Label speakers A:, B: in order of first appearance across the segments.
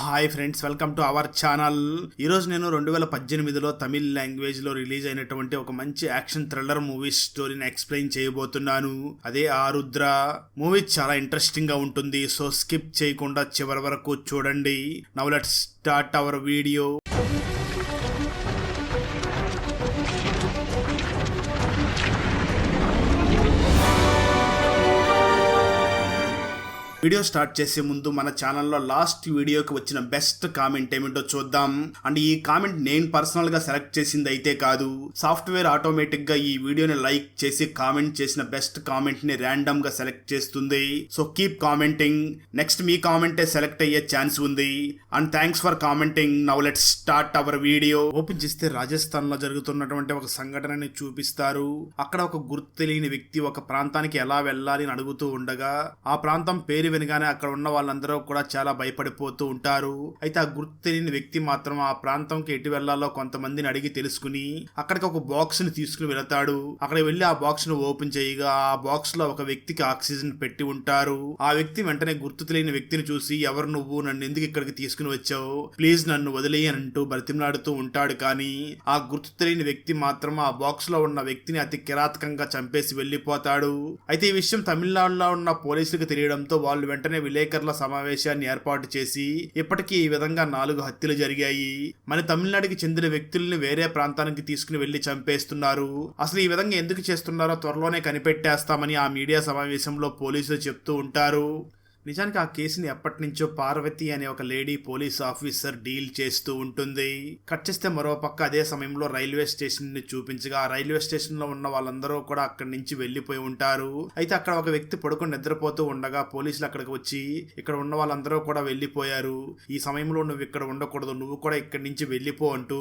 A: Hi friends welcome to our channel. ఈరోజు నేను రెండు వేల పద్దెనిమిదిలో తమిళ్ లాంగ్వేజ్లో రిలీజ్ అయినటువంటి ఒక మంచి యాక్షన్ థ్రిల్లర్ మూవీ స్టోరీని ఎక్స్ప్లెయిన్ చేయబోతున్నాను. అదే ఆరుద్ర. మూవీ చాలా ఇంట్రెస్టింగ్గా ఉంటుంది సో స్కిప్ చేయకుండా చివరి వరకు చూడండి. Now let start our video video start చేసే ముందు మన ఛానల్లో లాస్ట్ వీడియోకి వచ్చిన బెస్ట్ కామెంట్ ఏమిటో చూద్దాం. అండ్ ఈ కామెంట్ నేను పర్సనల్గా సెలెక్ట్ చేసింది అయితే కాదు. సాఫ్ట్వేర్ ఆటోమేటిక్గా ఈ వీడియోని లైక్ చేసి కామెంట్ చేసిన బెస్ట్ కామెంట్ని ర్యాండమ్గా సెలెక్ట్ చేస్తుంది. సో కీప్ కామెంటింగ్ నెక్స్ట్ మీ కామెంటే సెలెక్ట్ అయ్యే ఛాన్స్ ఉంది. And thanks for commenting now let start our video open చేస్తే రాజస్థాన్లో జరుగుతున్నటువంటి ఒక సంఘటనని చూపిస్తారు. అక్కడ ఒక గుర్తు తెలియని వ్యక్తి ఒక ప్రాంతానికి ఎలా వెళ్ళాలి అని అడుగుతూ ఉండగా ఆ ప్రాంతం పేరు వినగానే అక్కడ ఉన్న వాళ్ళందరూ కూడా చాలా భయపడిపోతూ ఉంటారు. అయితే ఆ గుర్తు తెలియని వ్యక్తి మాత్రం ఆ ప్రాంతంకి ఎటు వెళ్ళాలో కొంతమందిని అడిగి తెలుసుకుని అక్కడికి ఒక బాక్స్ని తీసుకుని వెళతాడు. అక్కడ వెళ్ళి ఆ బాక్స్ను ఓపెన్ చేయగా ఆ బాక్స్లో ఒక వ్యక్తికి ఆక్సిజన్ పెట్టి ఉంటారు. ఆ వ్యక్తి వెంటనే గుర్తు తెలియని వ్యక్తిని చూసి ఎవరు నువ్వు? నన్ను ఎందుకు ఇక్కడికి తీసుకుని వచ్చావు? ప్లీజ్ నన్ను వదిలేయని అని అంటూ బ్రతిమలాడుతూ ఉంటాడు. కానీ ఆ గుర్తు తెలియని వ్యక్తి మాత్రం ఆ బాక్స్లో ఉన్న వ్యక్తిని అతి కిరాతకంగా చంపేసి వెళ్ళిపోతాడు అయితే ఈ విషయం తమిళనాడులో ఉన్న పోలీసులకు తెలియడంతో వాళ్ళు వాళ్ళు వెంటనే విలేకరుల సమావేశాన్ని ఏర్పాటు చేసి ఇప్పటికీ ఈ విధంగా నాలుగు హత్యలు జరిగాయి. మన తమిళనాడుకి చెందిన వ్యక్తుల్ని వేరే ప్రాంతానికి తీసుకుని వెళ్ళి చంపేస్తున్నారు. అసలు ఈ విధంగా ఎందుకు చేస్తున్నారో త్వరలోనే కనిపెట్టేస్తామని ఆ మీడియా సమావేశంలో పోలీసులు చెప్తూ ఉంటారు. నిజానికి ఆ కేసుని ఎప్పటి నుంచో పార్వతి అనే ఒక లేడీ పోలీస్ ఆఫీసర్ డీల్ చేస్తూ ఉంటుంది. కట్ చేస్తే మరో పక్క అదే సమయంలో రైల్వే స్టేషన్ని చూపించగా ఆ రైల్వే స్టేషన్లో ఉన్న వాళ్ళందరూ కూడా అక్కడి నుంచి వెళ్ళిపోయి ఉంటారు. అయితే అక్కడ ఒక వ్యక్తి పడుకొని నిద్రపోతూ ఉండగా పోలీసులు అక్కడికి వచ్చి ఇక్కడ ఉన్న వాళ్ళందరూ కూడా వెళ్ళిపోయారు ఈ సమయంలో నువ్వు ఇక్కడ ఉండకూడదు. నువ్వు కూడా ఇక్కడి నుంచి వెళ్ళిపో అంటూ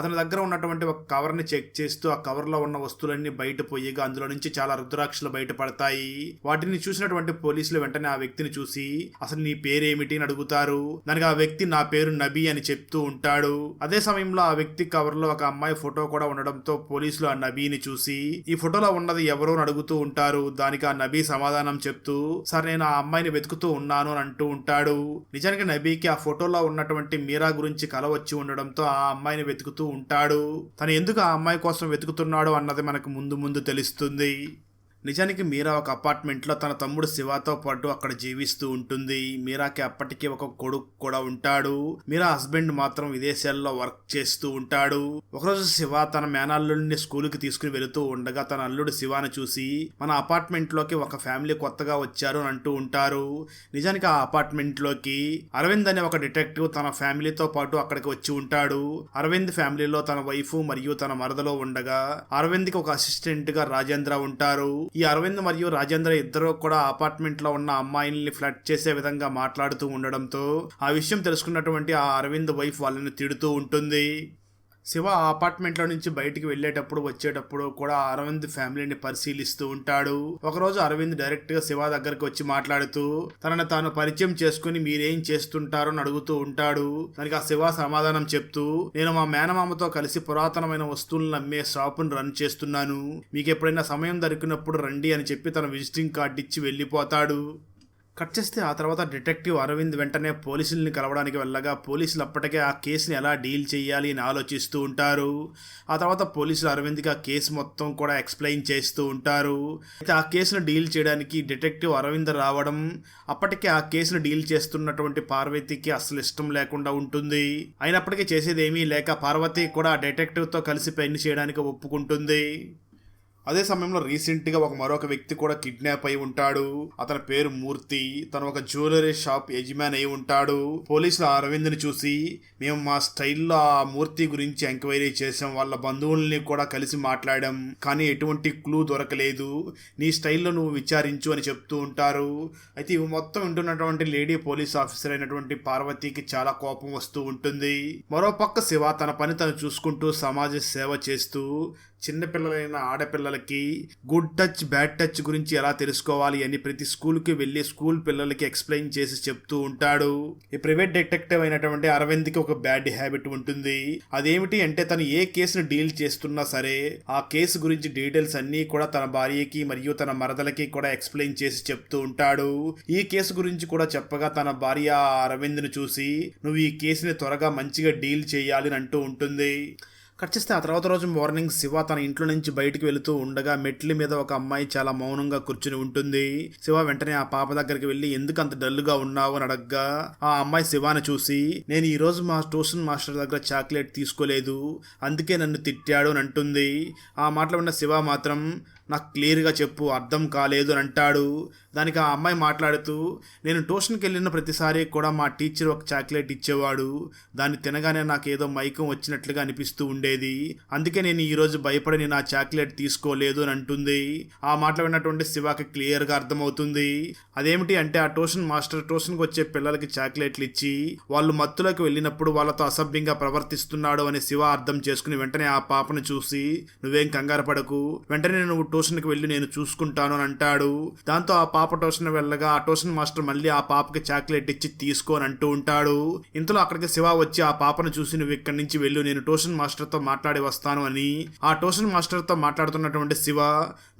A: అతని దగ్గర ఉన్నటువంటి ఒక కవర్ని చెక్ చేస్తూ ఆ కవర్లో ఉన్న వస్తువులన్నీ బయట పోయిగా అందులో నుంచి చాలా రుద్రాక్షలు బయటపడతాయి. వాటిని చూసినటువంటి పోలీసులు వెంటనే ఆ వ్యక్తిని చూసి అసలు నీ పేరేమిటి? అని అడుగుతారు. దానికి ఆ వ్యక్తి నా పేరు నబీ అని చెప్తూ ఉంటాడు. అదే సమయంలో ఆ వ్యక్తి కవర్లో ఒక అమ్మాయి ఫోటో కూడా ఉండడంతో పోలీసులు ఆ నబీని చూసి ఈ ఫోటోలో ఉన్నది ఎవరో? అని అడుగుతూ ఉంటారు. దానికి ఆ నబీ సమాధానం చెప్తూ సార్ నేను ఆ అమ్మాయిని వెతుకుతూ ఉన్నాను అని అంటూ ఉంటాడు. నిజానికి నబీకి ఆ ఫోటోలో ఉన్నటువంటి మీరా గురించి కల వచ్చి ఉండడంతో ఆ అమ్మాయిని వెతుకుతూ ఉంటాడు. తను ఎందుకు ఆ అమ్మాయి కోసం వెతుకుతున్నాడు అన్నది మనకు ముందు ముందు తెలుస్తుంది. నిజానికి మీరా ఒక అపార్ట్మెంట్లో తన తమ్ముడు శివాతో పాటు అక్కడ జీవిస్తూ ఉంటుంది. మీరాకి అప్పటికి ఒక కొడుకు కూడా ఉంటాడు. మీరా హస్బెండ్ మాత్రం విదేశాల్లో వర్క్ చేస్తూ ఉంటాడు. ఒకరోజు శివ తన మేనల్లుడిని స్కూల్కి తీసుకుని వెళుతూ ఉండగా తన అల్లుడు శివాని చూసి మన అపార్ట్మెంట్లోకి ఒక ఫ్యామిలీ కొత్తగా వచ్చారు అని అంటూ ఉంటారు. నిజానికి ఆ అపార్ట్మెంట్లోకి అరవింద్ అనే ఒక డిటెక్టివ్ తన ఫ్యామిలీతో పాటు అక్కడికి వచ్చి ఉంటాడు. అరవింద్ ఫ్యామిలీలో తన వైఫ్ మరియు తన మరదలో ఉండగా అరవింద్కి ఒక అసిస్టెంట్గా రాజేంద్ర ఉంటారు. ఈ అరవింద్ మరియు రాజేంద్ర ఇద్దరు కూడా అపార్ట్మెంట్లో ఉన్న అమ్మాయిల్ని ఫ్లడ్ చేసే విధంగా మాట్లాడుతూ ఉండడంతో ఆ విషయం తెలుసుకున్నటువంటి ఆ అరవింద్ వైఫ్ వాళ్ళని తిడుతూ ఉంటుంది. శివ ఆ అపార్ట్మెంట్లో నుంచి బయటికి వెళ్ళేటప్పుడు వచ్చేటప్పుడు కూడా అరవింద్ ఫ్యామిలీని పరిశీలిస్తూ ఉంటాడు. ఒకరోజు అరవింద్ డైరెక్ట్గా శివ దగ్గరకు వచ్చి మాట్లాడుతూ తనను తాను పరిచయం చేసుకుని మీరేం చేస్తుంటారో అని అడుగుతూ ఉంటాడు. దానికి ఆ శివ సమాధానం చెప్తూ నేను మా మేనమామతో కలిసి పురాతనమైన వస్తువులను అమ్మే షాపును రన్ చేస్తున్నాను. మీకు ఎప్పుడైనా సమయం దొరికినప్పుడు రండి అని చెప్పి తన విజిటింగ్ కార్డు ఇచ్చి వెళ్ళిపోతాడు. కట్ చేస్తే ఆ తర్వాత డిటెక్టివ్ అరవింద్ వెంటనే పోలీసుల్ని కలవడానికి వెళ్ళగా పోలీసులు అప్పటికే ఆ కేసుని ఎలా డీల్ చేయాలి అని ఆలోచిస్తూ ఉంటారు. ఆ తర్వాత పోలీసులు అరవింద్కి ఆ కేసు మొత్తం కూడా ఎక్స్ప్లెయిన్ చేస్తూ ఉంటారు. అయితే ఆ కేసును డీల్ చేయడానికి డిటెక్టివ్ అరవింద్ రావడం అప్పటికే ఆ కేసును డీల్ చేస్తున్నటువంటి పార్వతికి అసలు ఇష్టం లేకుండా ఉంటుంది. అయినప్పటికీ చేసేది ఏమీ లేక పార్వతి కూడా ఆ డిటెక్టివ్తో కలిసి పెళ్ళి చేయడానికి ఒప్పుకుంటుంది. అదే సమయంలో రీసెంట్గా ఒక మరొక వ్యక్తి కూడా కిడ్నాప్ అయి ఉంటాడు. అతని పేరు మూర్తి. తను ఒక జ్యువెలరీ షాప్ యజమాన్ అయి ఉంటాడు. పోలీసులు అరవింద్ అరవింద్ని చూసి మేము మా స్టైల్లో ఆ మూర్తి గురించి ఎంక్వైరీ చేసాం వాళ్ళ బంధువుల్ని కూడా కలిసి మాట్లాడాం. కానీ ఎటువంటి క్లూ దొరకలేదు. నీ స్టైల్లో నువ్వు విచారించు అని చెప్తూ ఉంటారు. అయితే ఇవి మొత్తం వింటున్నటువంటి లేడీ పోలీస్ ఆఫీసర్ అయినటువంటి పార్వతికి చాలా కోపం వస్తూ ఉంటుంది. మరో పక్క శివ తన పని తను చూసుకుంటూ సమాజ సేవ చేస్తూ చిన్నపిల్లలైన ఆడపిల్లలకి గుడ్ టచ్ బ్యాడ్ టచ్ గురించి ఎలా తెలుసుకోవాలి అని ప్రతి స్కూల్కి వెళ్ళి స్కూల్ పిల్లలకి ఎక్స్ప్లెయిన్ చేసి చెప్తూ ఉంటాడు. ఈ ప్రైవేట్ డిటెక్టివ్ అయినటువంటి అరవింద్కి ఒక బ్యాడ్ హ్యాబిట్ ఉంటుంది. అదేమిటి అంటే తను ఏ కేసును డీల్ చేస్తున్నా సరే ఆ కేసు గురించి డీటెయిల్స్ అన్నీ కూడా తన భార్యకి మరియు తన మరదలకి కూడా ఎక్స్ప్లెయిన్ చేసి చెప్తూ ఉంటాడు. ఈ కేసు గురించి కూడా చెప్పగా తన భార్య అరవింద్ను చూసి నువ్వు ఈ కేసుని త్వరగా మంచిగా డీల్ చేయాలి అని అంటూ ఉంటుంది. కట్ చేస్తే ఆ తర్వాత రోజు మార్నింగ్ శివ తన ఇంట్లో నుంచి బయటికి వెళుతూ ఉండగా మెట్ల మీద ఒక అమ్మాయి చాలా మౌనంగా కూర్చుని ఉంటుంది. శివ వెంటనే ఆ పాప దగ్గరికి వెళ్ళి ఎందుకు అంత డల్గా ఉన్నావు? అని అడగ్గా. ఆ అమ్మాయి శివాని చూసి నేను ఈ రోజు మా ట్యూషన్ మాస్టర్ దగ్గర చాక్లెట్ తీసుకోలేదు. అందుకే నన్ను తిట్టాడు అని అంటుంది. ఆ మాటలు ఉన్న శివ మాత్రం నాకు క్లియర్గా చెప్పు అర్థం కాలేదు అని అంటాడు. దానికి ఆ అమ్మాయి మాట్లాడుతూ నేను ట్యూషన్కి వెళ్ళిన ప్రతిసారి కూడా మా టీచర్ ఒక చాక్లెట్ ఇచ్చేవాడు. దాన్ని తినగానే నాకు ఏదో మైకం వచ్చినట్లుగా అనిపిస్తూ ఉండేది. అందుకే నేను ఈరోజు భయపడి నేను ఆ చాక్లెట్ తీసుకోలేదు అని అంటుంది. ఆ మాటలు విన్నటువంటి శివాకి క్లియర్గా అర్థమవుతుంది. అదేమిటి అంటే ఆ ట్యూషన్ మాస్టర్ ట్యూషన్కి వచ్చే పిల్లలకి చాక్లెట్లు ఇచ్చి వాళ్ళు మత్తులోకి వెళ్ళినప్పుడు వాళ్ళతో అసభ్యంగా ప్రవర్తిస్తున్నాడు అని శివ అర్థం చేసుకుని వెంటనే ఆ పాపను చూసి నువ్వేం కంగారు పడకు. వెంటనే నువ్వు ట్యూషన్కి వెళ్ళి నేను చూసుకుంటాను అని అంటాడు. దాంతో ఆ పాప ట్యూషన్ వెళ్ళగా ఆ ట్యూషన్ మాస్టర్ మళ్ళీ ఆ పాపకి చాక్లెట్ ఇచ్చి తీసుకోని అంటూ ఉంటాడు. ఇంతలో అక్కడికి శివ వచ్చి ఆ పాపను చూసి నువ్వు ఇక్కడి నుంచి వెళ్ళు నేను ట్యూషన్ మాస్టర్తో మాట్లాడి వస్తాను అని. ఆ ట్యూషన్ మాస్టర్తో మాట్లాడుతున్నటువంటి శివ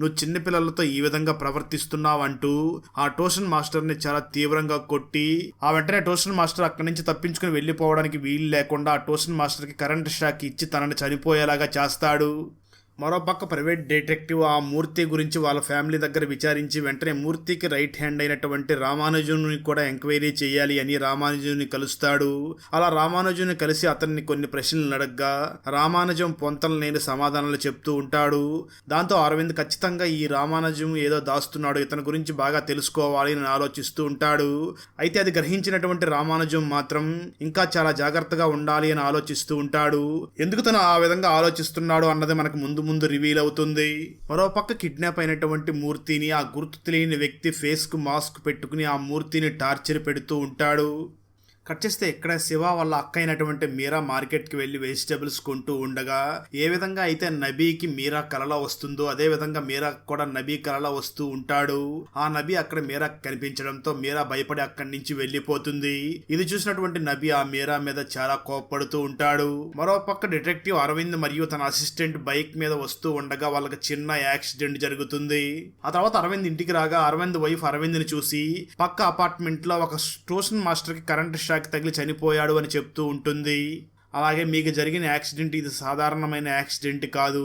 A: నువ్వు చిన్నపిల్లలతో ఈ విధంగా ప్రవర్తిస్తున్నావు అంటూ ఆ ట్యూషన్ మాస్టర్ని చాలా తీవ్రంగా కొట్టి ఆ వెంటనే ట్యూషన్ మాస్టర్ అక్కడి నుంచి తప్పించుకుని వెళ్ళిపోవడానికి వీలు లేకుండా ఆ ట్యూషన్ మాస్టర్కి కరెంట్ షాక్ ఇచ్చి తనని చనిపోయేలాగా చేస్తాడు. మరోపక్క ప్రైవేట్ డిటెక్టివ్ ఆ మూర్తి గురించి వాళ్ళ ఫ్యామిలీ దగ్గర విచారించి వెంటనే మూర్తికి రైట్ హ్యాండ్ అయినటువంటి రామానుజుని కూడా ఎంక్వైరీ చేయాలి అని రామానుజుని కలుస్తాడు. అలా రామానుజుని కలిసి అతన్ని కొన్ని ప్రశ్నలు అడగ్గా రామానుజం పొంతలు లేని సమాధానాలు చెప్తూ ఉంటాడు. దాంతో అరవింద్ ఖచ్చితంగా ఈ రామానుజం ఏదో దాస్తున్నాడు ఇతని గురించి బాగా తెలుసుకోవాలి అని ఆలోచిస్తూ ఉంటాడు. అయితే అది గ్రహించినటువంటి రామానుజం మాత్రం ఇంకా చాలా జాగ్రత్తగా ఉండాలి అని ఆలోచిస్తూ ఉంటాడు. ఎందుకు తను ఆ విధంగా ఆలోచిస్తున్నాడు అన్నది మనకు ముందు ముందు రివీల్ అవుతుంది. మరోపక్క కిడ్నాప్ అయినటువంటి మూర్తిని ఆ గుర్తు తెలియని వ్యక్తి ఫేస్కు మాస్క్ పెట్టుకుని ఆ మూర్తిని టార్చర్ పెడుతూ ఉంటాడు. కట్ చేస్తే ఇక్కడ శివ వాళ్ళ అక్క అయినటువంటి మీరా మార్కెట్కి వెళ్ళి వెజిటేబుల్స్ కొంటూ ఉండగా ఏ విధంగా అయితే నబీకి మీరా కలలో వస్తుందో అదే విధంగా మీరా కూడా నబీ కలలో వస్తూ ఉంటాడు. ఆ నబీ అక్కడ మీరా కనిపించడంతో మీరా భయపడి అక్కడి నుంచి వెళ్ళిపోతుంది. ఇది చూసినటువంటి నబీ ఆ మీరా మీద చాలా కోప్పడుతూ ఉంటాడు. మరో పక్క డిటెక్టివ్ అరవింద్ మరియు తన అసిస్టెంట్ బైక్ మీద వస్తూ ఉండగా వాళ్ళకి చిన్న యాక్సిడెంట్ జరుగుతుంది. ఆ తర్వాత అరవింద్ ఇంటికి రాగా అరవింద్ వైఫ్ అరవింద్ని చూసి పక్క అపార్ట్మెంట్లో ఒక ట్యూషన్ మాస్టర్కి కరెంట్ షాక్ తగిలి చనిపోయాడు అని చెప్తూ ఉంటుంది. అలాగే మీకు జరిగిన యాక్సిడెంట్ ఇది సాధారణమైన యాక్సిడెంట్ కాదు.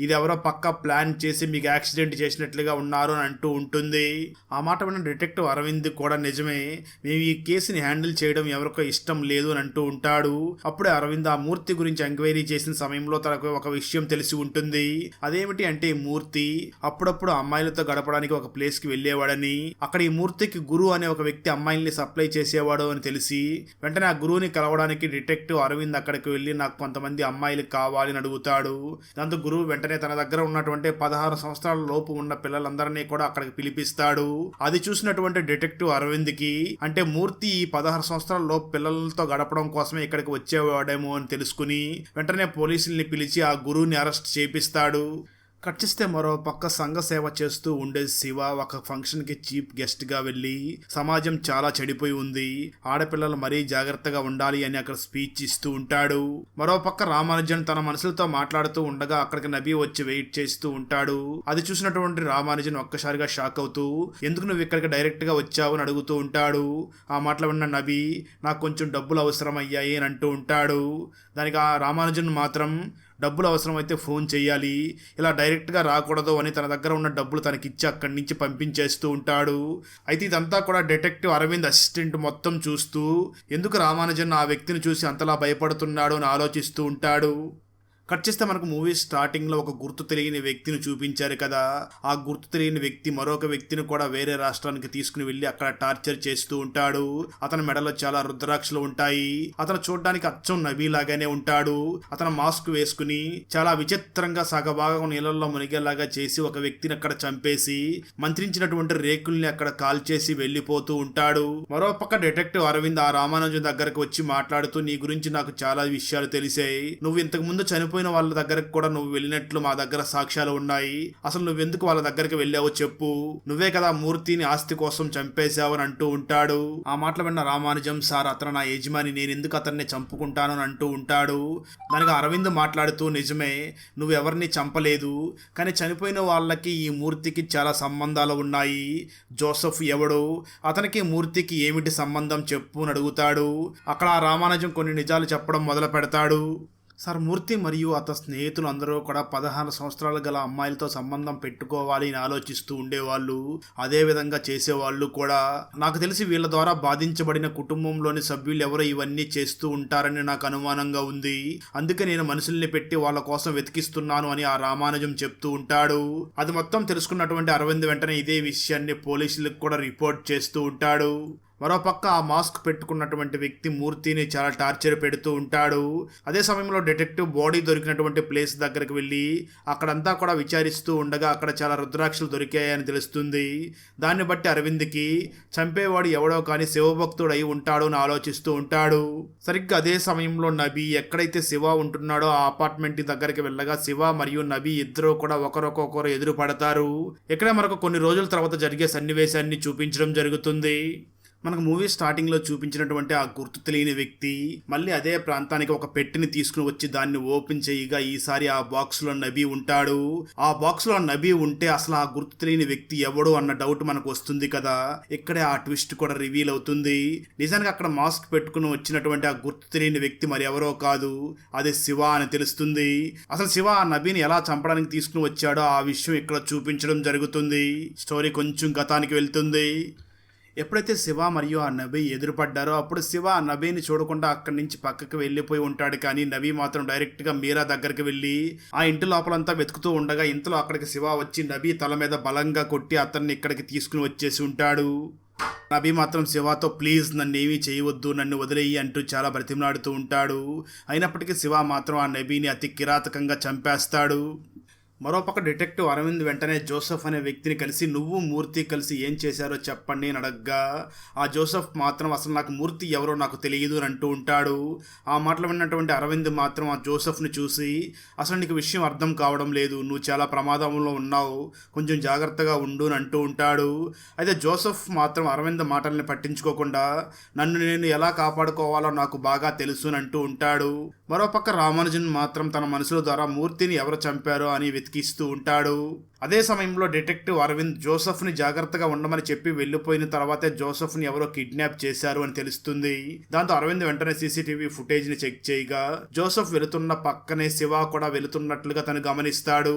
A: ఇది ఎవరో పక్క ప్లాన్ చేసి మీకు యాక్సిడెంట్ చేసినట్లుగా ఉన్నారు అని అంటూ ఉంటుంది. ఆ మాట విన్న డిటెక్టివ్ అరవింద్ కూడా నిజమే. మేము ఈ కేసుని హ్యాండిల్ చేయడం ఎవరికో ఇష్టం లేదు అని అంటూ ఉంటాడు. అప్పుడే అరవింద్ ఆ మూర్తి గురించి ఎంక్వైరీ చేసిన సమయంలో తనకు ఒక విషయం తెలిసి ఉంటుంది. అదేమిటి అంటే ఈ మూర్తి? అప్పుడప్పుడు అమ్మాయిలతో గడపడానికి ఒక ప్లేస్కి వెళ్ళేవాడని అక్కడ ఈ మూర్తికి గురు అనే ఒక వ్యక్తి అమ్మాయిల్ని సప్లై చేసేవాడు అని తెలిసి వెంటనే ఆ గురువుని కలవడానికి డిటెక్టివ్ అరవింద్ అక్కడ అక్కడికి వెళ్ళి నాకు కొంతమంది అమ్మాయిలు కావాలని అడుగుతాడు. దాంతో గురువు వెంటనే తన దగ్గర ఉన్నటువంటి పదహారు సంవత్సరాల లోపు ఉన్న పిల్లలందరినీ కూడా అక్కడికి పిలిపిస్తాడు. అది చూసినటువంటి డిటెక్టివ్ అరవింద్కి అంటే మూర్తి ఈ పదహారు సంవత్సరాల లోపు పిల్లలతో గడపడం కోసమే ఇక్కడికి వచ్చేవాడేమో అని తెలుసుకుని వెంటనే పోలీసుల్ని పిలిచి ఆ గురువుని అరెస్ట్ చేపిస్తాడు. కట్ చేస్తే మరో పక్క సంఘ సేవ చేస్తూ ఉండే శివ ఒక ఫంక్షన్కి చీఫ్ గెస్ట్గా వెళ్ళి సమాజం చాలా చెడిపోయి ఉంది. ఆడపిల్లలు మరీ జాగ్రత్తగా ఉండాలి అని అక్కడ స్పీచ్ ఇస్తూ ఉంటాడు. మరో పక్క రామానుజన్ తన మనుషులతో మాట్లాడుతూ ఉండగా అక్కడికి నబీ వచ్చి వెయిట్ చేస్తూ ఉంటాడు. అది చూసినటువంటి రామానుజన్ ఒక్కసారిగా షాక్ అవుతూ ఎందుకు నువ్వు ఇక్కడికి డైరెక్ట్గా వచ్చావు? అని అడుగుతూ ఉంటాడు. ఆ మాటలు విన్న నబీ నాకు కొంచెం డబ్బులు అవసరం అయ్యాయి అని అంటూ ఉంటాడు. దానికి ఆ రామానుజన్ మాత్రం డబ్బులు అవసరమైతే ఫోన్ చేయాలి ఇలా డైరెక్ట్గా రాకూడదు అని తన దగ్గర ఉన్న డబ్బులు తనకిచ్చి అక్కడి నుంచి పంపించేస్తూ ఉంటాడు. అయితే ఇదంతా కూడా డిటెక్టివ్ అరవింద్ అసిస్టెంట్ మొత్తం చూస్తూ ఎందుకు రామానుజన్ ఆ వ్యక్తిని చూసి అంతలా భయపడుతున్నాడు? అని ఆలోచిస్తూ ఉంటాడు. కట్ చేస్తే మనకు మూవీ స్టార్టింగ్లో ఒక గుర్తు తెలియని వ్యక్తిని చూపించారు కదా. ఆ గుర్తు తెలియని వ్యక్తి మరొక వ్యక్తిని కూడా వేరే రాష్ట్రానికి తీసుకుని వెళ్ళి అక్కడ టార్చర్ చేస్తూ ఉంటాడు. అతని మెడలో చాలా రుద్రాక్షలు ఉంటాయి. అతను చూడడానికి అచ్చం నబీ లాగానే ఉంటాడు. అతను మాస్క్ వేసుకుని చాలా విచిత్రంగా సగభాగం నీళ్ళల్లో మునిగేలాగా చేసి ఒక వ్యక్తిని అక్కడ చంపేసి మంత్రించినటువంటి రేకుల్ని అక్కడ కాల్ చేసి వెళ్ళిపోతూ ఉంటాడు. మరోపక్క డిటెక్టివ్ అరవింద్ ఆ రామానుజం దగ్గరకు వచ్చి మాట్లాడుతూ నీ గురించి నాకు చాలా విషయాలు తెలిసాయి. నువ్వు ఇంతకు ముందు చనిపో చనిపోయిన వాళ్ళ దగ్గరకు కూడా నువ్వు వెళ్ళినట్లు మా దగ్గర సాక్ష్యాలు ఉన్నాయి. అసలు నువ్వెందుకు వాళ్ళ దగ్గరికి వెళ్ళావో చెప్పు. నువ్వే కదా మూర్తిని ఆస్తి కోసం చంపేశావు అని అంటూ ఉంటాడు. ఆ మాటలు విన్న రామానుజం సార్ అతను నా యజమాని. నేను ఎందుకు అతన్ని చంపుకుంటాను? అని అంటూ ఉంటాడు. దానికి అరవింద్ మాట్లాడుతూ నిజమే నువ్వు ఎవరిని చంపలేదు. కానీ చనిపోయిన వాళ్ళకి ఈ మూర్తికి చాలా సంబంధాలు ఉన్నాయి. జోసఫ్ ఎవడు అతనికి మూర్తికి ఏమిటి సంబంధం చెప్పు అని అడుగుతాడు. అక్కడ ఆ రామానుజం కొన్ని నిజాలు చెప్పడం మొదలు పెడతాడు సార్ మూర్తి మరియు అతని స్నేహితులు అందరూ కూడా పదహారు సంవత్సరాలు గల అమ్మాయిలతో సంబంధం పెట్టుకోవాలి అని ఆలోచిస్తూ ఉండేవాళ్ళు. అదేవిధంగా చేసేవాళ్ళు కూడా. నాకు తెలిసి వీళ్ళ ద్వారా బాధించబడిన కుటుంబంలోని సభ్యులు ఎవరో ఇవన్నీ చేస్తూ ఉంటారని నాకు అనుమానంగా ఉంది. అందుకే నేను మనుషుల్ని పెట్టి వాళ్ళ కోసం వెతికిస్తున్నాను అని ఆ రామానుజం చెప్తూ ఉంటాడు. అది మొత్తం తెలుసుకున్నటువంటి అరవింద్ వెంటనే ఇదే విషయాన్ని పోలీసులకు కూడా రిపోర్ట్ చేస్తూ ఉంటాడు. మరోపక్క ఆ మాస్క్ పెట్టుకున్నటువంటి వ్యక్తి మూర్తిని చాలా టార్చర్ పెడుతూ ఉంటాడు. అదే సమయంలో డిటెక్టివ్ బాడీ దొరికినటువంటి ప్లేస్ దగ్గరికి వెళ్ళి అక్కడంతా కూడా విచారిస్తూ ఉండగా అక్కడ చాలా రుద్రాక్షలు దొరికాయని తెలుస్తుంది. దాన్ని బట్టి అరవింద్కి చంపేవాడు ఎవడో కానీ శివభక్తుడు అయి ఉంటాడు అని ఆలోచిస్తూ ఉంటాడు. సరిగ్గా అదే సమయంలో నబీ ఎక్కడైతే శివ ఉంటున్నాడో ఆ అపార్ట్మెంట్ దగ్గరికి వెళ్ళగా శివ మరియు నబీ ఇద్దరు కూడా ఒకరొకొకరు ఎదురు పడతారు ఇక్కడ మనకు కొన్ని రోజుల తర్వాత జరిగే సన్నివేశాన్ని చూపించడం జరుగుతుంది. మనకు మూవీ స్టార్టింగ్లో చూపించినటువంటి ఆ గుర్తు తెలియని వ్యక్తి మళ్ళీ అదే ప్రాంతానికి ఒక పెట్టిని తీసుకుని వచ్చి దాన్ని ఓపెన్ చేయగా ఈసారి ఆ బాక్స్లో నబీ ఉంటాడు. ఆ బాక్స్లో నబీ ఉంటే అసలు ఆ గుర్తు తెలియని వ్యక్తి ఎవడు అన్న డౌట్ మనకు వస్తుంది కదా. ఇక్కడే ఆ ట్విస్ట్ కూడా రివీల్ అవుతుంది. నిజానికి అక్కడ మాస్క్ పెట్టుకుని వచ్చినటువంటి ఆ గుర్తు తెలియని వ్యక్తి మరి ఎవరో కాదు. అది శివ అని తెలుస్తుంది. అసలు శివ ఆ నబీని ఎలా చంపడానికి తీసుకుని వచ్చాడో ఆ విషయం ఇక్కడ చూపించడం జరుగుతుంది. స్టోరీ కొంచెం గతానికి వెళ్తుంది. ఎప్పుడైతే శివ మరియు ఆ నబీ ఎదురుపడ్డారో అప్పుడు శివ ఆ నబీని చూడకుండా అక్కడి నుంచి పక్కకి వెళ్ళిపోయి ఉంటాడు. కానీ నబీ మాత్రం డైరెక్ట్గా మీరా దగ్గరికి వెళ్ళి ఆ ఇంటి లోపలంతా వెతుకుతూ ఉండగా ఇంతలో అక్కడికి శివ వచ్చి నబీ తల మీద బలంగా కొట్టి అతన్ని ఇక్కడికి తీసుకుని వచ్చేసి ఉంటాడు. నబీ మాత్రం శివతో ప్లీజ్ నన్ను ఏమీ చేయవద్దు నన్ను వదిలేయి అంటూ చాలా బ్రతిమలాడుతూ ఉంటాడు. అయినప్పటికీ శివ మాత్రం ఆ నబీని అతి కిరాతకంగా చంపేస్తాడు. మరోపక్క డిటెక్టివ్ అరవింద్ వెంటనే జోసెఫ్ అనే వ్యక్తిని కలిసి నువ్వు మూర్తి కలిసి ఏం చేశారో చెప్పండి అని అడగ్గా. ఆ జోసెఫ్ మాత్రం అసలు నాకు మూర్తి ఎవరో నాకు తెలియదు అని అంటూ ఉంటాడు. ఆ మాటలు విన్నటువంటి అరవింద్ మాత్రం ఆ జోసెఫ్ను చూసి అసలు నీకు విషయం అర్థం కావడం లేదు నువ్వు చాలా ప్రమాదంలో ఉన్నావు కొంచెం జాగ్రత్తగా ఉండు అని అంటూ ఉంటాడు. అయితే జోసెఫ్ మాత్రం అరవింద్ మాటల్ని పట్టించుకోకుండా నన్ను నేను ఎలా కాపాడుకోవాలో నాకు బాగా తెలుసు అని అంటూ ఉంటాడు. మరోపక్క రామానుజన్ మాత్రం తన మనసుల ద్వారా మూర్తిని ఎవరు చంపారో అని వెతికిస్తూ ఉంటాడు. అదే సమయంలో డిటెక్టివ్ అరవింద్ జోసెఫ్ని జాగ్రత్తగా ఉండమని చెప్పి వెళ్ళిపోయిన తర్వాతే జోసెఫ్ని ఎవరో కిడ్నాప్ చేశారు అని తెలుస్తుంది. దాంతో అరవింద్ వెంటనే సీసీటీవీ ఫుటేజ్ని చెక్ చేయగా జోసెఫ్ వెళుతున్న పక్కనే శివ కూడా వెళుతున్నట్లుగా తను గమనిస్తాడు.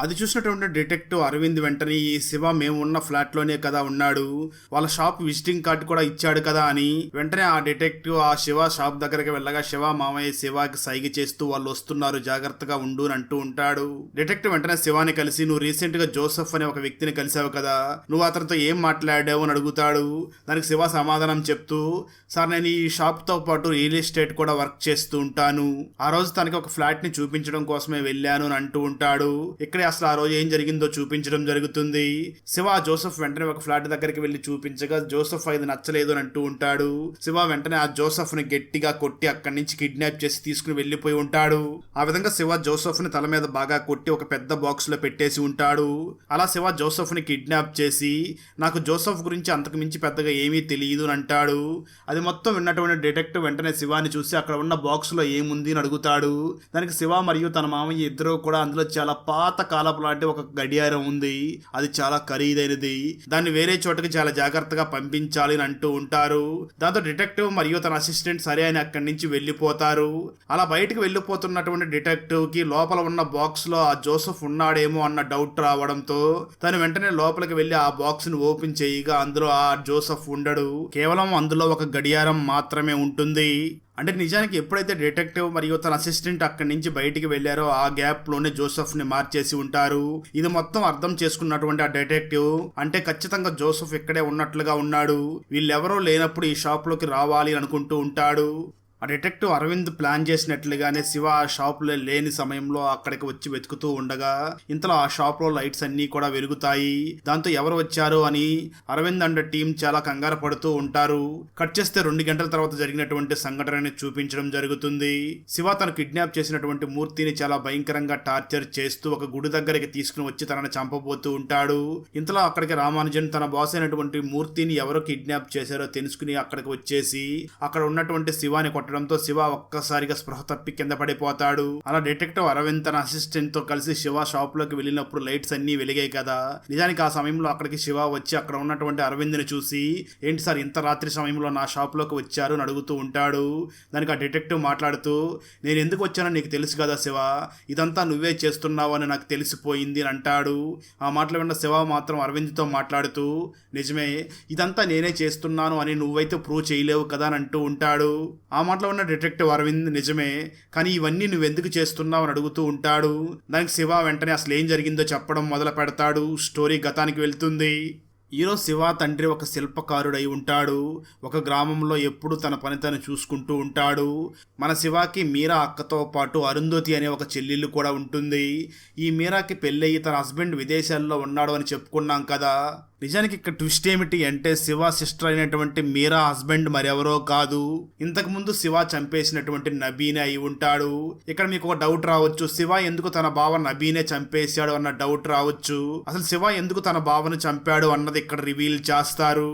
A: అది చూసినటువంటి డిటెక్టివ్ అరవింద్ వెంటనే ఈ శివ మేము ఉన్న ఫ్లాట్లోనే కదా ఉన్నాడు వాళ్ళ షాప్ విజిటింగ్ కార్డు కూడా ఇచ్చాడు కదా అని వెంటనే ఆ డిటెక్టివ్ ఆ శివ షాప్ దగ్గరికి వెళ్ళగా శివ మామయ్య శివకి సైగ చేస్తూ వాళ్ళు వస్తున్నారు జాగ్రత్తగా ఉండు అని అంటూ ఉంటాడు. డిటెక్టివ్ వెంటనే శివాని కలిసి నువ్వు రీసెంట్గా జోసెఫ్ అనే ఒక వ్యక్తిని కలిసావు కదా నువ్వు అతనితో ఏం మాట్లాడావు అని అడుగుతాడు. దానికి శివ సమాధానం చెప్తూ సార్ నేను ఈ షాప్తో పాటు రియల్ ఎస్టేట్ కూడా వర్క్ చేస్తూ ఉంటాను. ఆ రోజు తనకి ఒక ఫ్లాట్ని చూపించడం కోసమే వెళ్ళాను అని అంటూ ఉంటాడు. ఇక్కడ అసలు ఆ రోజు ఏం జరిగిందో చూపించడం జరుగుతుంది. శివ జోసఫ్ వెంటనే ఒక ఫ్లాట్ దగ్గరికి వెళ్ళి చూపించగా జోసఫ్ ఇది నచ్చలేదు అని అంటూ ఉంటాడు. శివ వెంటనే ఆ జోసఫ్ని గట్టిగా కొట్టి అక్కడి నుంచి కిడ్నాప్ చేసి తీసుకుని వెళ్ళిపోయి ఉంటాడు. ఆ విధంగా శివ జోసఫ్ని తల మీద బాగా కొట్టి ఒక పెద్ద బాక్స్లో పెట్టేసి ఉంటాడు. అలా శివ జోసఫ్ని కిడ్నాప్ చేసి నాకు జోసెఫ్ గురించి అంతకు మించి పెద్దగా ఏమీ తెలియదు అని అంటాడు. అది మొత్తం విన్నటువంటి డిటెక్టివ్ వెంటనే శివాని చూసి అక్కడ ఉన్న బాక్స్లో ఏముంది అని అడుగుతాడు. దానికి శివ మరియు తన మామయ్య ఇద్దరు కూడా అందులో చాలా పాత కాలపు లాంటి ఒక గడియారం ఉంది. అది చాలా ఖరీదైనది. దాన్ని వేరే చోటకి చాలా జాగ్రత్తగా పంపించాలి అని అంటూ ఉంటారు. దాంతో డిటెక్టివ్ మరియు తన అసిస్టెంట్ సరే అని అక్కడి నుంచి వెళ్ళిపోతారు. అలా బయటకు వెళ్ళిపోతున్నటువంటి డిటెక్టివ్కి లోపల ఉన్న బాక్స్లో ఆ జోసఫ్ ఉన్నాడేమో అన్న డౌట్ రావడంతో తను వెంటనే లోపలికి వెళ్ళి ఆ బాక్స్ని ఓపెన్ చేయగా అందులో ఆ జోసఫ్ ఉండడు. కేవలం అందులో ఒక గడియారం మాత్రమే ఉంటుంది. అంటే నిజానికి ఎప్పుడైతే డిటెక్టివ్ మరియు తన అసిస్టెంట్ అక్కడి నుంచి బయటికి వెళ్ళారో ఆ గ్యాప్లోనే జోసెఫ్ని మార్చేసి ఉంటారు. ఇది మొత్తం అర్థం చేసుకున్నటువంటి ఆ డిటెక్టివ్. అంటే ఖచ్చితంగా జోసెఫ్ ఇక్కడే ఉన్నట్లుగా ఉన్నాడు. వీళ్ళెవరో లేనప్పుడు ఈ షాప్లోకి రావాలి అనుకుంటూ ఉంటాడు. ఆ డిటెక్టివ్ అరవింద్ ప్లాన్ చేసినట్లుగానే శివ ఆ షాప్లో లేని సమయంలో అక్కడికి వచ్చి వెతుకుతూ ఉండగా ఇంతలో ఆ షాప్లో లైట్స్ అన్నీ కూడా వెలుగుతాయి. దాంతో ఎవరు వచ్చారు అని అరవింద్ అండ్ టీం చాలా కంగారు పడుతూ ఉంటారు. కట్ చేస్తే రెండు గంటల తర్వాత జరిగినటువంటి సంఘటనని చూపించడం జరుగుతుంది. శివ తను కిడ్నాప్ చేసినటువంటి మూర్తిని చాలా భయంకరంగా టార్చర్ చేస్తూ ఒక గుడి దగ్గరికి తీసుకుని వచ్చి తనని చంపబోతూ ఉంటాడు. ఇంతలో అక్కడికి రామానుజన్ తన బాస్ అయినటువంటి మూర్తిని ఎవరు కిడ్నాప్ చేశారో తెలుసుకుని అక్కడికి వచ్చేసి అక్కడ ఉన్నటువంటి శివాని కొట్టడంతో శివ ఒక్కసారిగా స్పృహ తప్పి కింద పడిపోతాడు. అలా డిటెక్టివ్ అరవింద్ తన అసిస్టెంట్తో కలిసి శివ షాప్లోకి వెళ్ళినప్పుడు లైట్స్ అన్ని వెలిగాయి కదా. నిజానికి ఆ సమయంలో అక్కడికి శివ వచ్చి అక్కడ ఉన్నటువంటి అరవింద్ని చూసి ఏంటి సార్ ఇంత రాత్రి సమయంలో నా షాప్లోకి వచ్చారు? అని అడుగుతూ ఉంటాడు. దానికి ఆ డిటెక్టివ్ మాట్లాడుతూ నేను ఎందుకు వచ్చానో నీకు తెలుసు కదా శివ. ఇదంతా నువ్వే చేస్తున్నావు అని నాకు తెలిసిపోయింది అని అంటాడు. ఆ మాటలు విన్న శివ మాత్రం అరవింద్తో మాట్లాడుతూ నిజమే ఇదంతా నేనే చేస్తున్నాను అని నువ్వైతే ప్రూవ్ చేయలేవు కదా అని అంటూ ఉంటాడు. ఆ మాట దాంట్లో ఉన్న డిటెక్టివ్ అరవింద్ నిజమే కానీ ఇవన్నీ నువ్వెందుకు చేస్తున్నావు అని అడుగుతూ ఉంటాడు. దానికి శివ వెంటనే అసలు ఏం జరిగిందో చెప్పడం మొదలు పెడతాడు. స్టోరీ గతానికి వెళ్తుంది. ఈరోజు శివ తండ్రి ఒక శిల్పకారుడై ఉంటాడు. ఒక గ్రామంలో ఎప్పుడు తన పని తను చూసుకుంటూ ఉంటాడు. మన శివకి మీరా అక్కతో పాటు అరుంధతి అనే ఒక చెల్లెళ్ళు కూడా ఉంటుంది. ఈ మీరాకి పెళ్ళయి తన హస్బెండ్ విదేశాల్లో ఉన్నాడు అని చెప్పుకున్నాం కదా. నిజానికి ఇక్కడ ట్విస్ట్ ఏమిటి అంటే శివ సిస్టర్ అయినటువంటి మీరా హస్బెండ్ మరెవరో కాదు. ఇంతకు ముందు శివ చంపేసినటువంటి నబీనే అయి ఉంటాడు. ఇక్కడ మీకు ఒక డౌట్ రావచ్చు. శివ ఎందుకు తన బావ నబీనే చంపేశాడు అన్న డౌట్ రావచ్చు. అసలు శివ ఎందుకు తన బావను చంపాడు అన్నది ఇక్కడ రివీల్ చేస్తారు.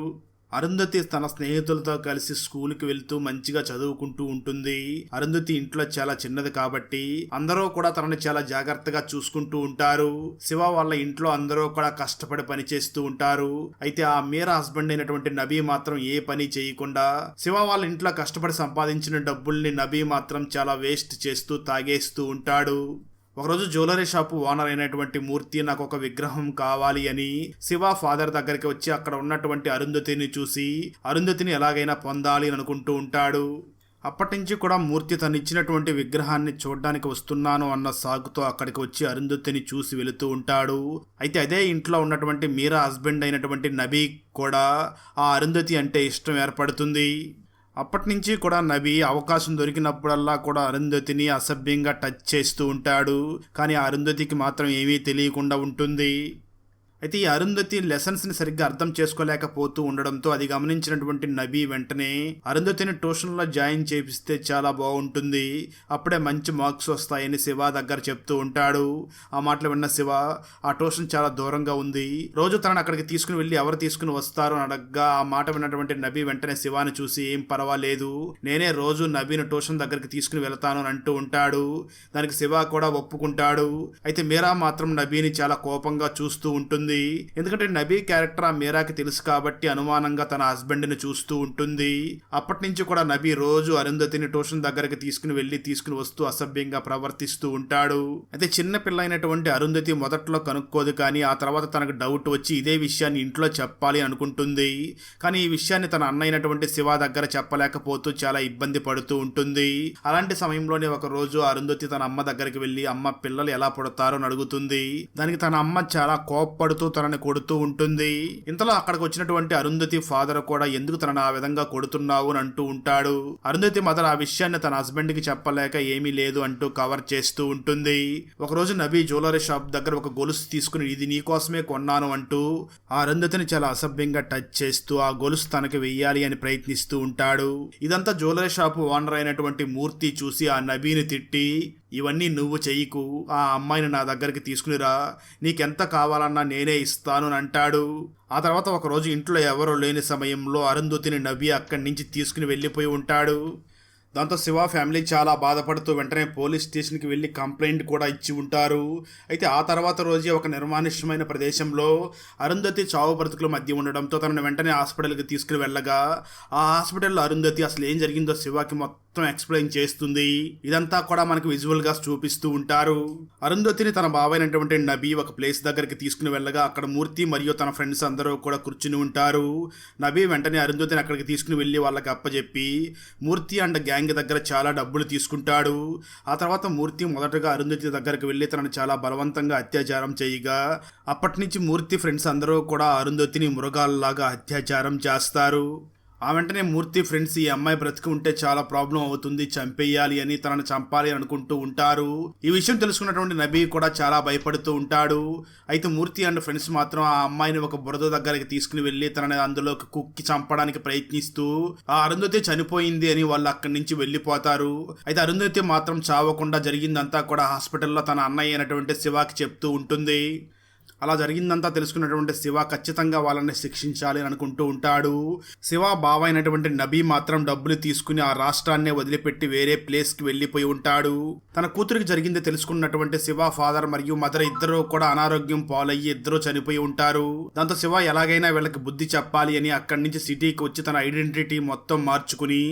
A: అరుంధతి తన స్నేహితులతో కలిసి స్కూల్కి వెళ్తూ మంచిగా చదువుకుంటూ ఉంటుంది. అరుంధతి ఇంట్లో చాలా చిన్నది కాబట్టి అందరూ కూడా తనని చాలా జాగ్రత్తగా చూసుకుంటూ ఉంటారు. శివ వాళ్ళ ఇంట్లో అందరూ కూడా కష్టపడి పని చేస్తూ ఉంటారు. అయితే ఆ మీర హస్బెండ్ అయినటువంటి నబీ మాత్రం ఏ పని చేయకుండా శివ వాళ్ళ ఇంట్లో కష్టపడి సంపాదించిన డబ్బుల్ని నబీ మాత్రం చాలా వేస్ట్ చేస్తూ తాగేస్తూ ఉంటాడు. ఒకరోజు జ్యువెలరీ షాపు ఓనర్ అయినటువంటి మూర్తి నాకు ఒక విగ్రహం కావాలి అని శివ ఫాదర్ దగ్గరికి వచ్చి అక్కడ ఉన్నటువంటి అరుంధతిని చూసి అరుంధతిని ఎలాగైనా పొందాలి అని అనుకుంటూ ఉంటాడు. అప్పటి నుంచి కూడా మూర్తి తను ఇచ్చినటువంటి విగ్రహాన్ని చూడడానికి వస్తున్నాను అన్న సాగుతో అక్కడికి వచ్చి అరుంధతిని చూసి వెళుతూ ఉంటాడు. అయితే అదే ఇంట్లో ఉన్నటువంటి మీరా హస్బెండ్ అయినటువంటి నబీ కూడా ఆ అరుంధతి అంటే ఇష్టం ఏర్పడుతుంది. అప్పటి నుంచి కూడా నవి అవకాశం దొరికినప్పుడల్లా కూడా అరుంధతిని అసభ్యంగా టచ్ చేస్తూ ఉంటాడు. కానీ అరుంధతికి మాత్రం ఏమీ తెలియకుండా ఉంటుంది. అయితే ఈ అరుంధతి లెసన్స్ని సరిగ్గా అర్థం చేసుకోలేకపోతూ ఉండడంతో అది గమనించినటువంటి నబీ వెంటనే అరుంధతిని ట్యూషన్లో జాయిన్ చేపిస్తే చాలా బాగుంటుంది. అప్పుడే మంచి మార్క్స్ వస్తాయని శివ దగ్గర చెప్తూ ఉంటాడు. ఆ మాటలు విన్న శివ ఆ ట్యూషన్ చాలా దూరంగా ఉంది. రోజు తనని అక్కడికి తీసుకుని వెళ్ళి ఎవరు తీసుకుని వస్తారు? అని అడగ్గా ఆ మాట విన్నటువంటి నబీ వెంటనే శివాని చూసి ఏం పర్వాలేదు. నేనే రోజు నబీని ట్యూషన్ దగ్గరికి తీసుకుని వెళ్తాను అని అంటూ ఉంటాడు. దానికి శివ కూడా ఒప్పుకుంటాడు. అయితే మీరా మాత్రం నబీని చాలా కోపంగా చూస్తూ ఉంటుంది. ఎందుకంటే నబీ క్యారెక్టర్ ఆ మీరాకి తెలుసు కాబట్టి అనుమానంగా తన హస్బెండ్ని చూస్తూ ఉంటుంది. అప్పటి నుంచి కూడా నబీ రోజు అరుంధతిని ట్యూషన్ దగ్గరికి తీసుకుని వెళ్ళి తీసుకుని వస్తూ అసభ్యంగా ప్రవర్తిస్తూ ఉంటాడు. అయితే చిన్న పిల్ల అయినటువంటి అరుంధతి మొదట్లో కనుక్కోదు కానీ ఆ తర్వాత తనకు డౌట్ వచ్చి ఇదే విషయాన్ని ఇంట్లో చెప్పాలి అనుకుంటుంది. కానీ ఈ విషయాన్ని తన అన్న అయినటువంటి శివ దగ్గర చెప్పలేకపోతూ చాలా ఇబ్బంది పడుతూ ఉంటుంది. అలాంటి సమయంలోనే ఒక రోజు అరుంధతి తన అమ్మ దగ్గరికి వెళ్ళి అమ్మ పిల్లలు ఎలా పుడతారో? అడుగుతుంది. దానికి తన అమ్మ చాలా కోప్పడుతూ తనని కొడుతూ ఉంటుంది. ఇంతలో అక్కడికి వచ్చినటువంటి అరుంధతి ఫాదర్ కూడా ఎందుకు తనను ఆ విధంగా కొడుతున్నావు అని అంటూ ఉంటాడు. అరుంధతి మదర్ ఆ విషయాన్ని తన హస్బెండ్కి చెప్పలేక ఏమీ లేదు అంటూ కవర్ చేస్తూ ఉంటుంది. ఒకరోజు నబీ జ్యువెలరీ షాప్ దగ్గర ఒక గొలుసు తీసుకుని ఇది నీకోసమే కొన్నాను అంటూ ఆ అరుంధతిని చాలా అసభ్యంగా టచ్ చేస్తూ ఆ గొలుసు తనకి వెయ్యాలి అని ప్రయత్నిస్తూ ఉంటాడు. ఇదంతా జ్యువెలరీ షాప్ ఓనర్ అయినటువంటి మూర్తి చూసి ఆ నబీని తిట్టి ఇవన్నీ నువ్వు చెయ్యకు. ఆ అమ్మాయిని నా దగ్గరికి తీసుకునిరా. నీకెంత కావాలన్నా నేనే ఇస్తాను అని అంటాడు. ఆ తర్వాత ఒకరోజు ఇంట్లో ఎవరో లేని సమయంలో అరుంధతిని నవ్వి అక్కడి నుంచి తీసుకుని వెళ్ళిపోయి ఉంటాడు. దాంతో శివ ఫ్యామిలీ చాలా బాధపడుతూ వెంటనే పోలీస్ స్టేషన్కి వెళ్ళి కంప్లైంట్ కూడా ఇచ్చి ఉంటారు. అయితే ఆ తర్వాత రోజే ఒక నిర్మానుష్యమైన ప్రదేశంలో అరుంధతి చావు బ్రతుకుల మధ్య ఉండడంతో తనను వెంటనే హాస్పిటల్కి తీసుకుని వెళ్ళగా ఆ హాస్పిటల్లో అరుంధతి అసలు ఏం జరిగిందో శివకి మొత్తం ఎక్స్ప్లెయిన్ చేస్తుంది. ఇదంతా కూడా మనకు విజువల్గా చూపిస్తూ ఉంటారు. అరుంధతిని తన బావైనటువంటి నబీ ఒక ప్లేస్ దగ్గరికి తీసుకుని వెళ్ళగా అక్కడ మూర్తి మరియు తన ఫ్రెండ్స్ అందరూ కూడా కూర్చుని ఉంటారు. నబీ వెంటనే అరుంధతిని అక్కడికి తీసుకుని వెళ్ళి వాళ్ళకి అప్పచెప్పి మూర్తి అండ్ గ్యాంగ్ దగ్గర చాలా డబ్బులు తీసుకుంటాడు. ఆ తర్వాత మూర్తి మొదటగా అరుంధతి దగ్గరకు వెళ్ళి తనను చాలా బలవంతంగా అత్యాచారం చేయగా అప్పటి నుంచి మూర్తి ఫ్రెండ్స్ అందరూ కూడా అరుంధతిని మృగాల్లాగా అత్యాచారం చేస్తారు. ఆ వెంటనే మూర్తి ఫ్రెండ్స్ ఈ అమ్మాయి బ్రతికి ఉంటే చాలా ప్రాబ్లం అవుతుంది చంపేయాలి అని తనను చంపాలి అనుకుంటూ ఉంటారు. ఈ విషయం తెలుసుకున్నటువంటి నబీ కూడా చాలా భయపడుతూ ఉంటాడు. అయితే మూర్తి అండ్ ఫ్రెండ్స్ మాత్రం ఆ అమ్మాయిని ఒక బురద దగ్గరికి తీసుకుని వెళ్ళి తనని అందులోకి కుక్కి చంపడానికి ప్రయత్నిస్తూ ఆ అరుంధతి చనిపోయింది అని వాళ్ళు అక్కడి నుంచి వెళ్ళిపోతారు. అయితే అరుంధతి మాత్రం చావకుండా జరిగిందంతా కూడా హాస్పిటల్లో తన అన్నయ్య అయినటువంటి శివాకి చెప్తూ ఉంటుంది. అలా జరిగిందంతా తెలుసుకున్నటువంటి శివ ఖచ్చితంగా వాళ్ళని శిక్షించాలి అని అనుకుంటూ ఉంటాడు. శివ బావ అయినటువంటి నబీ మాత్రం డబ్బులు తీసుకుని ఆ రాష్ట్రాన్నే వదిలిపెట్టి వేరే ప్లేస్కి వెళ్ళిపోయి ఉంటాడు. తన కూతురికి జరిగింది తెలుసుకున్నటువంటి శివ ఫాదర్ మరియు మదర్ ఇద్దరు కూడా అనారోగ్యం పాలయ్యి ఇద్దరు చనిపోయి ఉంటారు. దాంతో శివ ఎలాగైనా వీళ్ళకి బుద్ధి చెప్పాలి అని అక్కడి నుంచి సిటీకి వచ్చి తన ఐడెంటిటీ మొత్తం మార్చుకుని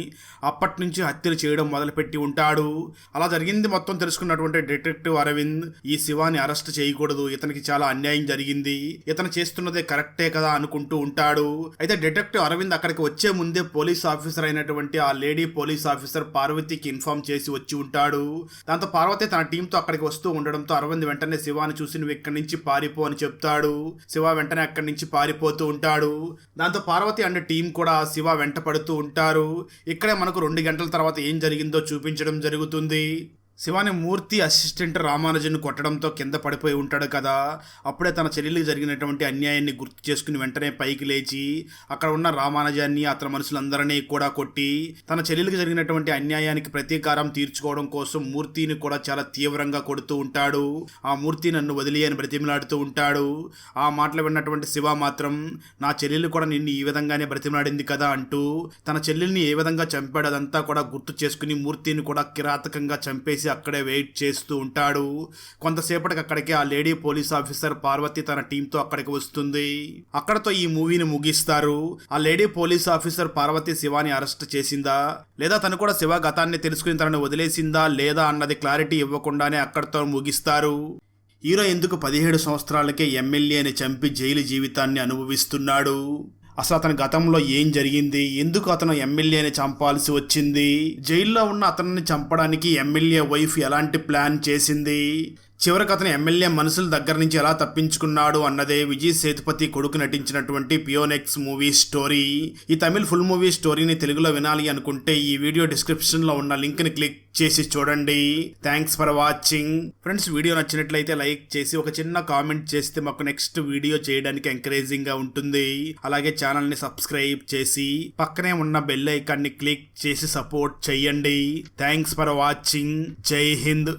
A: అప్పటి నుంచి హత్యలు చేయడం మొదలుపెట్టి ఉంటాడు. అలా జరిగింది మొత్తం తెలుసుకున్నటువంటి డిటెక్టివ్ అరవింద్ ఈ శివాని అరెస్ట్ చేయకూడదు. ఇతనికి చాలా అన్యాయం జరిగింది? ఇతను చేస్తున్నదే కరెక్టే కదా అనుకుంటూ ఉంటాడు. అయితే డిటెక్టివ్ అరవింద్ అక్కడికి వచ్చే ముందే పోలీస్ ఆఫీసర్ అయినటువంటి ఆ లేడీ పోలీస్ ఆఫీసర్ పార్వతికి ఇన్ఫార్మ్ చేసి వచ్చి ఉంటాడు. దాంతో పార్వతి తన టీంతో అక్కడికి వస్తూ ఉండడంతో అరవింద్ వెంటనే శివాని చూసి నువ్వు ఇక్కడి నుంచి పారిపో అని చెప్తాడు. శివ వెంటనే అక్కడి నుంచి పారిపోతూ ఉంటాడు. దాంతో పార్వతి అండ్ టీం కూడా శివ వెంట పడుతూ ఉంటారు. ఇక్కడే మనకు రెండు గంటల తర్వాత ఏం జరిగిందో చూపించడం జరుగుతుంది. శివాని మూర్తి అసిస్టెంట్ రామానుజన్ కొట్టడంతో కింద పడిపోయి ఉంటాడు కదా. అప్పుడే తన చెల్లెలికి జరిగినటువంటి అన్యాయాన్ని గుర్తు చేసుకుని వెంటనే పైకి లేచి అక్కడ ఉన్న రామానుజాన్ని అతని మనుషులందరినీ కూడా కొట్టి తన చెల్లెలికి జరిగినటువంటి అన్యాయానికి ప్రతీకారం తీర్చుకోవడం కోసం మూర్తిని కూడా చాలా తీవ్రంగా కొడుతూ ఉంటాడు. ఆ మూర్తి నన్ను వదిలి అని బ్రతిమలాడుతూ ఉంటాడు. ఆ మాటలు విన్నటువంటి శివ మాత్రం నా చెల్లెలు కూడా నిన్ను ఈ విధంగానే బ్రతిమలాడింది కదా అంటూ తన చెల్లెల్ని ఏ విధంగా చంపాడు అదంతా కూడా గుర్తు చేసుకుని మూర్తిని కూడా కిరాతకంగా చంపేసి అక్కడే వెయిట్ చేస్తూ ఉంటాడు. కొంతసేపటికి అక్కడికి ఆ లేడీ పోలీస్ ఆఫీసర్ పార్వతి తన టీంతో అక్కడికి వస్తుంది. అక్కడతో ఈ మూవీని ముగిస్తారు. ఆ lady police officer Parvathi Shivani arrest చేసిందా? లేదా తను కూడా శివ గతాన్ని తెలుసుకుని తనని వదిలేసిందా? లేదా అన్నది క్లారిటీ ఇవ్వకుండానే అక్కడితో ముగిస్తారు. హీరో ఎందుకు పదిహేడు సంవత్సరాలకే ఎమ్మెల్యేని చంపి జైలు జీవితాన్ని అనుభవిస్తున్నాడు? అసలు అతని గతంలో ఏం జరిగింది? ఎందుకు అతను ఎమ్మెల్యేని చంపాల్సి వచ్చింది? జైల్లో ఉన్న అతన్ని చంపడానికి ఎమ్మెల్యే వైఫ్ ఎలాంటి ప్లాన్ చేసింది? చివరికి అతను ఎమ్మెల్యే మనుషుల దగ్గర నుంచి ఎలా తప్పించుకున్నాడు అన్నదే విజయ్ సేతుపతి కొడుకు నటించినటువంటి పియోనెక్స్ మూవీ స్టోరీ. ఈ తమిళ్ ఫుల్ మూవీ స్టోరీని తెలుగులో వినాలి అనుకుంటే ఈ వీడియో డిస్క్రిప్షన్లో ఉన్న లింక్ని క్లిక్ చేసి చూడండి. Thanks for watching friends video నచ్చినట్లయితే లైక్ చేసి ఒక చిన్న కామెంట్ చేస్తే మాకు నెక్స్ట్ వీడియో చేయడానికి ఎంకరేజింగ్గా ఉంటుంది. అలాగే ఛానల్ని సబ్స్క్రైబ్ చేసి పక్కనే ఉన్న బెల్ ఐకాన్ని క్లిక్ చేసి సపోర్ట్ చేయండి. థ్యాంక్స్ ఫర్ వాచింగ్ జై హింద్.